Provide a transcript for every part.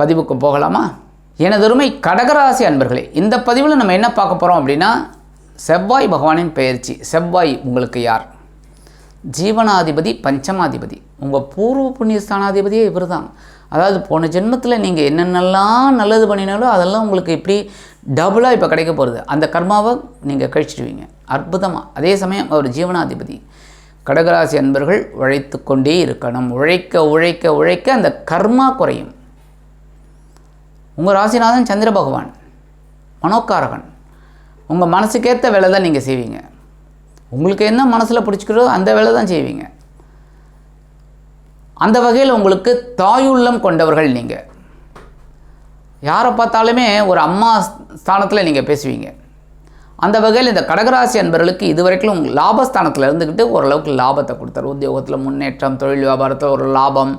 பதிவுக்கு போகலாமா? எனதொருமை கடகராசி அன்பர்களே இந்த பதிவில் நம்ம என்ன பார்க்க போகிறோம் அப்படின்னா செவ்வாய் பகவானின் பெயர்ச்சி. செவ்வாய் உங்களுக்கு யார்? ஜீவனாதிபதி பஞ்சமாதிபதி. உங்கள் பூர்வ புண்ணியஸ்தானாதிபதியே இவர் தான் அதாவது போன ஜென்மத்தில் நீங்கள் என்னென்னலாம் நல்லது பண்ணினாலும் அதெல்லாம் உங்களுக்கு இப்படி டபுளாக இப்போ கிடைக்க போகிறது அந்த கர்மாவை நீங்கள் கழிச்சிடுவீங்க. அற்புதமாக அதே சமயம் அவர் ஜீவனாதிபதி. கடகராசி அன்பர்கள் உழைத்து கொண்டே இருக்கணும். உழைக்க உழைக்க உழைக்க அந்த கர்மா குறையும். உங்கள் ராசிநாதன் சந்திர பகவான் மனோக்காரகன். உங்கள் மனசுக்கேற்ற வேலை தான் நீங்கள் செய்வீங்க. உங்களுக்கு என்ன மனசில் பிடிச்சிக்கிறதோ அந்த வேலை தான் செய்வீங்க. அந்த வகையில் உங்களுக்கு தாயுள்ளம் கொண்டவர்கள் நீங்கள் யாரை பார்த்தாலுமே ஒரு அம்மா ஸ்தானத்தில் நீங்கள் பேசுவீங்க. அந்த வகையில் இந்த கடகராசி அன்பர்களுக்கு இதுவரைக்கும் லாபஸ்தானத்தில் இருந்துக்கிட்டு ஓரளவுக்கு லாபத்தை கொடுத்தாரு. உத்தியோகத்தில் முன்னேற்றம் தொழில் வியாபாரத்தில் ஒரு லாபம்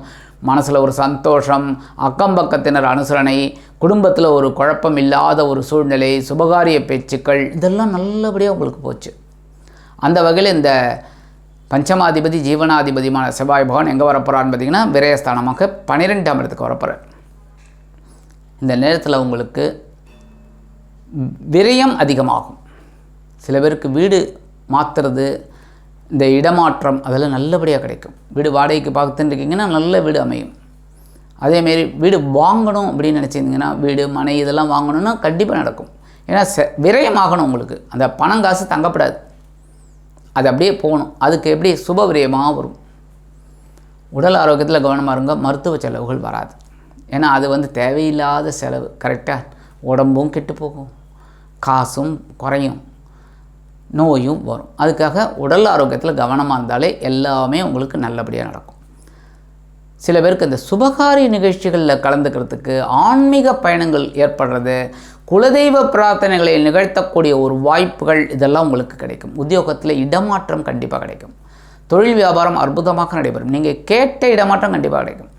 மனசில் ஒரு சந்தோஷம் அக்கம் பக்கத்தினர் அனுசரணை குடும்பத்தில் ஒரு குழப்பம் இல்லாத ஒரு சூழ்நிலை சுபகாரிய பேச்சுக்கள் இதெல்லாம் நல்லபடியாக உங்களுக்கு போச்சு. அந்த வகையில் இந்த பஞ்சமாதிபதி ஜீவனாதிபதியுமான செவ்வாய் பகவான் எங்கே வரப்போகிறான்னு பார்த்தீங்கன்னா விரயஸ்தானமாக பன்னிரெண்டாம் இடத்துக்கு வரப்போகிறார் இந்த நேரத்தில் உங்களுக்கு விரயம் அதிகமாகும். சில பேருக்கு வீடு மாற்றுறது இந்த இடமாற்றம் அதெல்லாம் நல்லபடியாக கிடைக்கும். வீடு வாடகைக்கு பார்த்துட்டு இருக்கீங்கன்னா நல்ல வீடு அமையும். அதேமாரி வீடு வாங்கணும் அப்படின்னு நினச்சிருந்தீங்கன்னா வீடு மனை இதெல்லாம் வாங்கணும்னா கண்டிப்பாக நடக்கும். ஏன்னா செ விரயமாகணும் உங்களுக்கு. அந்த பணம் காசு தங்கப்படாது. அது அப்படியே போகணும். அதுக்கு எப்படி சுப விரயமாக வரும். உடல் ஆரோக்கியத்தில் கவனமாக இருங்க. மருத்துவ செலவுகள் வராது. ஏன்னா அது வந்து தேவையில்லாத செலவு. கரெக்டாக உடம்பும் கெட்டு போகும். காசும் குறையும். நோயும் வரும். அதுக்காக உடல் ஆரோக்கியத்தில் கவனமாக இருந்தாலே எல்லாமே உங்களுக்கு நல்லபடியாக நடக்கும். சில பேருக்கு இந்த சுபகாரிய நிகழ்ச்சிகளில் கலந்துக்கிறதுக்கு ஆன்மீக பயணங்கள் ஏற்படுறது குலதெய்வ பிரார்த்தனைகளை நிகழ்த்தக்கூடிய ஒரு வாய்ப்புகள் இதெல்லாம் உங்களுக்கு கிடைக்கும். உத்தியோகத்தில் இடமாற்றம் கண்டிப்பாக கிடைக்கும். தொழில் வியாபாரம் அற்புதமாக நடைபெறும். நீங்கள் கேட்ட இடமாற்றம் கண்டிப்பாக கிடைக்கும்.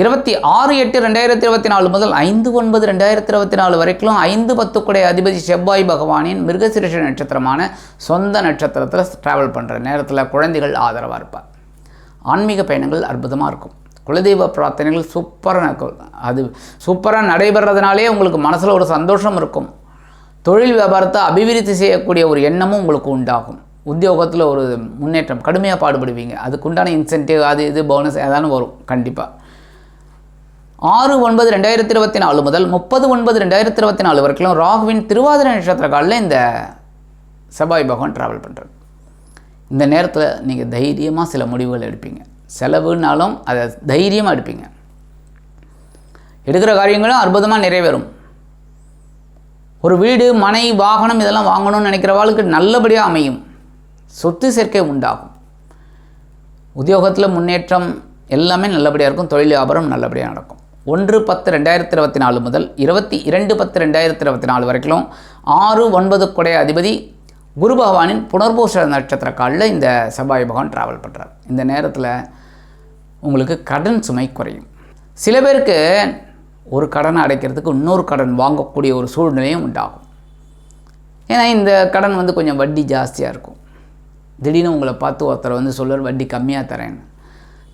இருபத்தி ஆறு எட்டு ரெண்டாயிரத்தி இருபத்தி நாலு முதல் ஐந்து ஒன்பது ரெண்டாயிரத்தி இருபத்தி நாலு வரைக்கும் ஐந்து பத்துக்குடைய அதிபதி செவ்வாய் பகவானின் மிருகசிரிஷ நட்சத்திரமான சொந்த நட்சத்திரத்தில் ட்ராவல் பண்ணுற நேரத்தில் குழந்தைகள் ஆதரவாக இருப்பார். ஆன்மீக பயணங்கள் அற்புதமாக இருக்கும். குலதெய்வ பிரார்த்தனைகள் சூப்பராக அது சூப்பராக நடைபெறதுனாலே உங்களுக்கு மனசில் ஒரு சந்தோஷம் இருக்கும். தொழில் வியாபாரத்தை அபிவிருத்தி செய்யக்கூடிய ஒரு எண்ணமும் உங்களுக்கு உண்டாகும். உத்தியோகத்தில் ஒரு முன்னேற்றம் கடுமையாக பாடுபடுவீங்க. அதுக்குண்டான இன்சென்டிவ் அது இது போனஸ் ஏதானு வரும். கண்டிப்பாக ஆறு ஒன்பது ரெண்டாயிரத்தி இருபத்தி நாலு முதல் முப்பது ஒன்பது ரெண்டாயிரத்தி இருபத்தி நாலு வரைக்கும் ராகுவின் திருவாதிரை நட்சத்திர காலில் இந்த செவ்வாய் பகவான் ட்ராவல் பண்ணுறது இந்த நேரத்தில் நீங்கள் தைரியமாக சில முடிவுகள் எடுப்பீங்க. செலவுனாலும் அதை தைரியமாக எடுப்பீங்க. எடுக்கிற காரியங்களும் அற்புதமாக நிறைவேறும். ஒரு வீடு மனை வாகனம் இதெல்லாம் வாங்கணும்னு நினைக்கிறவாளுக்கு நல்லபடியாக அமையும். சொத்து சேர்க்கை உண்டாகும். உத்தியோகத்தில் முன்னேற்றம் எல்லாமே நல்லபடியாக இருக்கும். தொழில் வியாபாரம் நல்லபடியாக நடக்கும். ஒன்று பத்து ரெண்டாயிரத்தி இருபத்தி நாலு முதல் இருபத்தி இரண்டு பத்து ரெண்டாயிரத்தி இருபத்தி நாலு வரைக்கும் ஆறு ஒன்பது குடைய அதிபதி குரு பகவானின் புனர்பூச நட்சத்திர காலில் இந்த செவ்வாய் பகவான் ட்ராவல் பண்ணுறார் இந்த நேரத்தில் உங்களுக்கு கடன் சுமை குறையும். சில பேருக்கு ஒரு கடனை அடைக்கிறதுக்கு இன்னொரு கடன் வாங்கக்கூடிய ஒரு சூழ்நிலையும் உண்டாகும். ஏன்னா இந்த கடன் வந்து கொஞ்சம் வட்டி ஜாஸ்தியாக இருக்கும். திடீர்னு உங்களை பார்த்து ஒருத்தர் வந்து சொல்லுவார் வட்டி கம்மியாக தரேன்னு.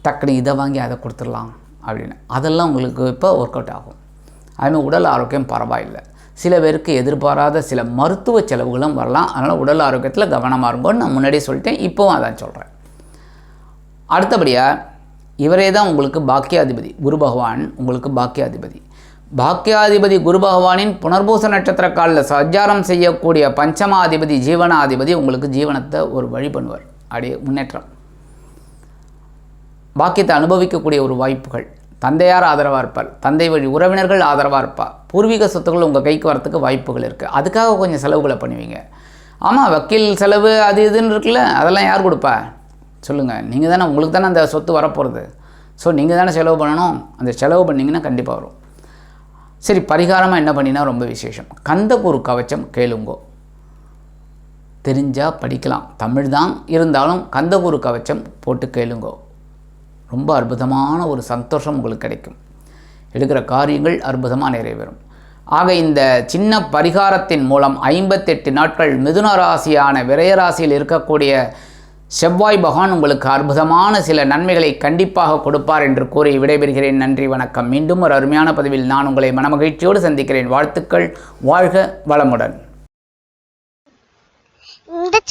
டக்குனு இதை வாங்கி அதை கொடுத்துடலாம். அப்படின்னு. அதெல்லாம் உங்களுக்கு இப்போ ஒர்க் அவுட் ஆகும். அதுமாதிரி உடல் ஆரோக்கியம் பரவாயில்லை. சில பேருக்கு எதிர்பாராத சில மருத்துவ செலவுகளும் வரலாம். அதனால் உடல் ஆரோக்கியத்தில் கவனமாக இருங்கன்னு நான் முன்னாடியே சொல்லிட்டேன். இப்போவும் அதான் சொல்கிறேன் அடுத்தபடியாக இவரே தான் உங்களுக்கு பாக்கியாதிபதி. குரு பகவான் உங்களுக்கு பாக்கியாதிபதி. பாக்கியாதிபதி குரு பகவானின் புனர்பூச நட்சத்திர காலில் சஞ்சாரம் செய்யக்கூடிய பஞ்சமாதிபதி ஜீவனாதிபதி உங்களுக்கு ஜீவனத்தை ஒரு வழி பண்ணுவார். அப்படியே முன்னேற்றம். பாக்கியத்தை அனுபவிக்கக்கூடிய ஒரு வாய்ப்புகள். தந்தையார் ஆதரவாக இருப்பார் தந்தை வழி உறவினர்கள் ஆதரவாக இருப்பார் பூர்வீக சொத்துக்கள் உங்கள் கைக்கு வரத்துக்கு வாய்ப்புகள் இருக்குது அதுக்காக கொஞ்சம் செலவுகளை பண்ணுவீங்க. ஆமாம் வக்கீல் செலவு அது இதுன்னு இருக்குல்ல அதெல்லாம் யார் கொடுப்பா? சொல்லுங்கள் நீங்கள் தானே உங்களுக்கு தானே அந்த சொத்து வரப்போகிறது ஸோ நீங்கள் தானே செலவு பண்ணணும். அந்த செலவு பண்ணிங்கன்னா கண்டிப்பாக வரும். சரி பரிகாரமாக என்ன பண்ணினா ரொம்ப விசேஷம். கந்தகுரு கவச்சம் கேளுங்கோ. தெரிஞ்சால் படிக்கலாம். தமிழ் தான் இருந்தாலும் கந்தகுரு கவச்சம் போட்டு கேளுங்கோ. ரொம்ப அற்புதமான ஒரு சந்தோஷம் உங்களுக்கு கிடைக்கும். எடுக்கிற காரியங்கள் அற்புதமாக நிறைவேறும். ஆக இந்த சின்ன பரிகாரத்தின் மூலம் ஐம்பத்தெட்டு நாட்கள் மிதுன ராசியான விரயராசியில் இருக்கக்கூடிய செவ்வாய் பகவான் உங்களுக்கு அற்புதமான சில நன்மைகளை கண்டிப்பாக கொடுப்பார் என்று கூறி விடைபெறுகிறேன். நன்றி வணக்கம். மீண்டும் ஒரு அருமையான பதிவில் நான் உங்களை மனமகிழ்ச்சியோடு சந்திக்கிறேன். வாழ்த்துக்கள். வாழ்க வளமுடன்.